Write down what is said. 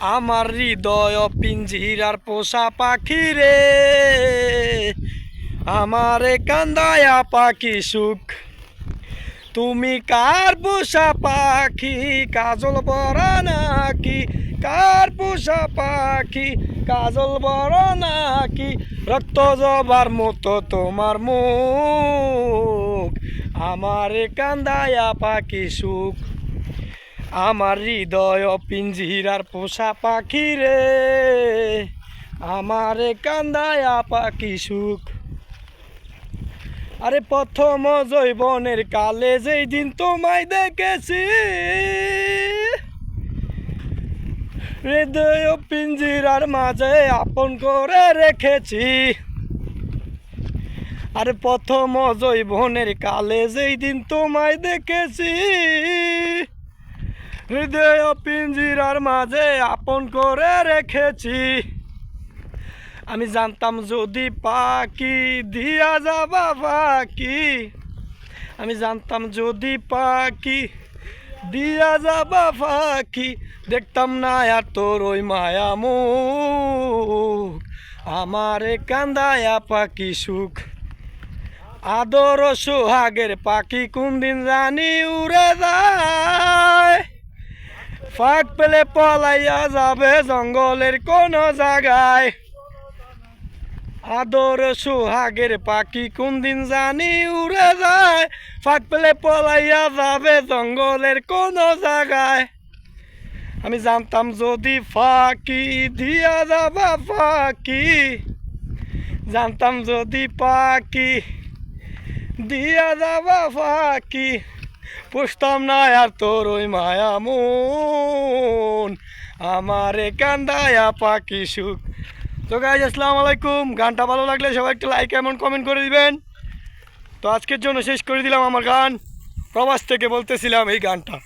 আমার হৃদয় পিঞ্জিরার পোষা পাখি রে। আমারে কান্দায়া পাখি সুখ। তুমি কার পোষা পাখি? কাজল বড় নাকি? কার পোষা পাখি? কাজল বড় নাকি? রক্ত জবার মতো তোমার মুখ। আমারে কান্দায়া পাখি সুখ। আমার হৃদয় পিঞ্জিরার পোষা পাখি রে। আমারে কান্দায়া পাখি সুখ। আরে প্রথম জৈবনের কালে যেই দিন তোমায় দেখেছি, হৃদয় পিঞ্জিরার মাঝে আপন করে রেখেছি। আরে প্রথম জৈবনের কালে যেই দিন তোমায় দেখেছি হৃদয় পিঞ্জিরার মাঝে আপন করে রেখেছি। আমি জানতাম যদি পাখি দিয়া যাবা পাখি আমি জানতাম যদি পাখি দিয়া যাবা পাখি দেখতাম না আর তোর ওই মায়া মুখ। আমারে কান্দায়া পাখি সুখ। আদর সোহাগের পাখি কোন দিন জানি উড়ে যায়। ফাঁক পেলে পলাইয়া যাবে জঙ্গলের কোন জায়গায়। আদর সোহাগের পাখি কোন দিন জানি উড়ে যায়। ফাঁক পেলে পলাইয়া যাবে জঙ্গলের কোন জায়গায়। আমি জানতাম যদি ফাঁকি দিয়া যাবা ফাঁকি। জানতাম যদি পাখি দিয়া যাবা ফাঁকি। পুষতাম না আর তোর ওই মায়া মন। আমারে কান্দায়া পাখি সুখ। তো গাইজ আসসালামু আলাইকুম। গানটা ভালো লাগলে সবাই একটু লাইক এমন কমেন্ট করে দিবেন। তো আজকের জন্য শেষ করে দিলাম আমার গান। প্রবাস থেকে বলতেছিলাম এই গানটা।